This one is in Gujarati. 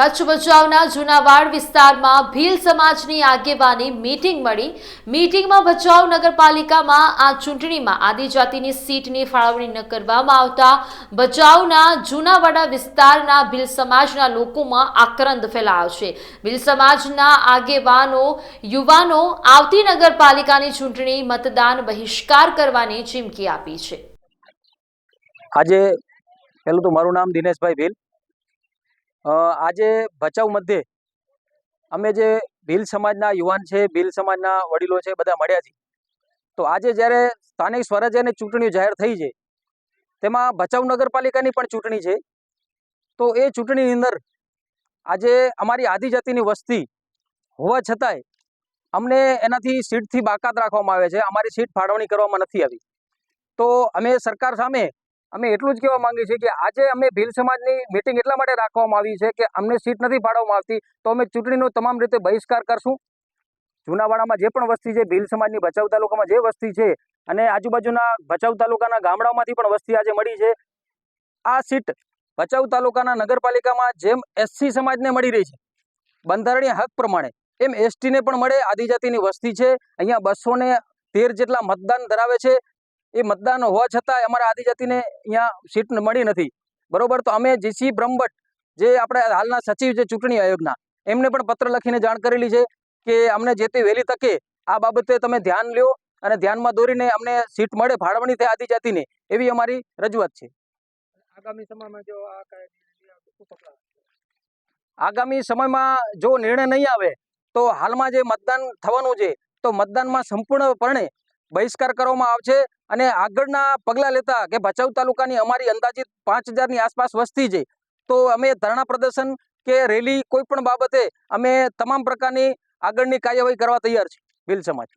કચ્છ ભચાઉના જુનાવાડ વિસ્તારમાં ભીલ સમાજની આગેવાની મીટિંગ મળી. મીટિંગમાં ભચાઉ નગરપાલિકામાં આ ચૂંટણીમાં આદિજાતિની સીટની ફાળવણી ન કરવામાં આવતા ભચાઉના જુનાવાડા વિસ્તારના ભીલ સમાજના લોકોમાં આક્રંદ ફેલાયો છે. ભીલ સમાજના આગેવાનો, યુવાનો આવતી નગરપાલિકાની ચૂંટણી મતદાન બહિષ્કાર કરવાની ચીમકી આપી છે. આજે પહેલું તો મારું નામ દિનેશભાઈ ભીલ. આજે ભચાઉ મધ્યે અમે જે ભીલ સમાજના યુવાન છે, ભીલ સમાજના વડીલો છે, બધા મળ્યા છે તો આજે જ્યારે સ્થાનિક સ્વરાજ્યની ચૂંટણીઓ જાહેર થઈ છે, તેમાં ભચાઉ નગરપાલિકાની પણ ચૂંટણી છે. તો એ ચૂંટણીની અંદર આજે અમારી આદિજાતિની વસ્તી હોવા છતાંય અમને એનાથી સીટથી બાકાત રાખવામાં આવે છે. અમારી સીટ ફાળવણી કરવામાં નથી આવી. તો અમે સરકાર સામે અમે એટલું જ કહેવા માંગીએ છીએ કે આજે અમે ભીલ સમાજની મિટિંગ એટલા માટે રાખવામાં આવી છે કે અમને સીટ નથી ફાળવવામાં આવતી, તો અમે ચૂંટણીનો તમામ રીતે બહિષ્કાર કરશું. જૂનાવાડામાં જે પણ વસ્તી છે, ભીલ સમાજની ભચાઉ તાલુકામાં જે વસ્તી છે અને આજુબાજુના ભચાઉ તાલુકાના ગામડાઓમાંથી પણ વસ્તી આજે મળી છે. આ સીટ ભચાઉ તાલુકાના નગરપાલિકામાં જેમ એસસી સમાજને મળી રહી છે, બંધારણીય હક પ્રમાણે, એમ એસટીને પણ મળે. આદિજાતિની વસ્તી છે. અહીંયા બસો તેર જેટલા મતદાન ધરાવે છે. એ મતદાન હોવા છતાં અમારા આદિજાતિને અહીંયા સીટ મળી નથી. બરોબર? તો અમે જીસી બ્રહ્મભટ્ટ જે આપણે હાલના સચિવ છે ચૂંટણી આયોગના એમને પણ પત્ર લખીને જાણ કરેલી છે કે અમને જે તે વહેલી તકે આ બાબતે તમે ધ્યાન લ્યો અને ધ્યાનમાં દોરીને અમને સીટ મળે ફાળવણી થાય આદિજાતિને એવી અમારી રજૂઆત છે. આગામી સમયમાં જો આગામી સમયમાં જો નિર્ણય નહીં આવે તો હાલમાં જે મતદાન થવાનું છે તો મતદાનમાં સંપૂર્ણપણે બહિષ્કાર કરવામાં આવશે અને આગળના પગલાં લેતા કે ભચાઉ તાલુકાની અમારી અંદાજિત પાંચ હજારની આસપાસ વસ્તી છે. તો અમે ધરણા પ્રદર્શન કે રેલી કોઈ પણ બાબતે અમે તમામ પ્રકારની આગળની કાર્યવાહી કરવા તૈયાર છે ભીલ સમાજ.